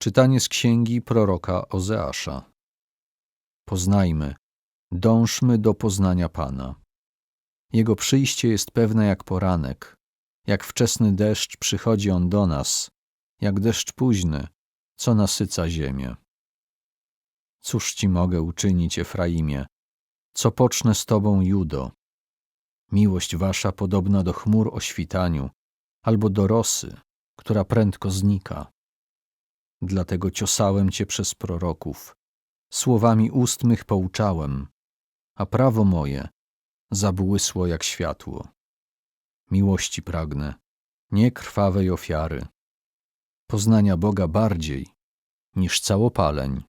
Czytanie z księgi proroka Ozeasza. Poznajmy, dążmy do poznania Pana. Jego przyjście jest pewne jak poranek, jak wczesny deszcz przychodzi on do nas, jak deszcz późny, co nasyca ziemię. Cóż ci mogę uczynić, Efraimie? Co pocznę z tobą, Judo? Miłość wasza podobna do chmur o świtaniu, albo do rosy, która prędko znika. Dlatego ciosałem cię przez proroków, słowami ust mych pouczałem, a prawo moje zabłysło jak światło. Miłości pragnę, nie krwawej ofiary, poznania Boga bardziej niż całopaleń.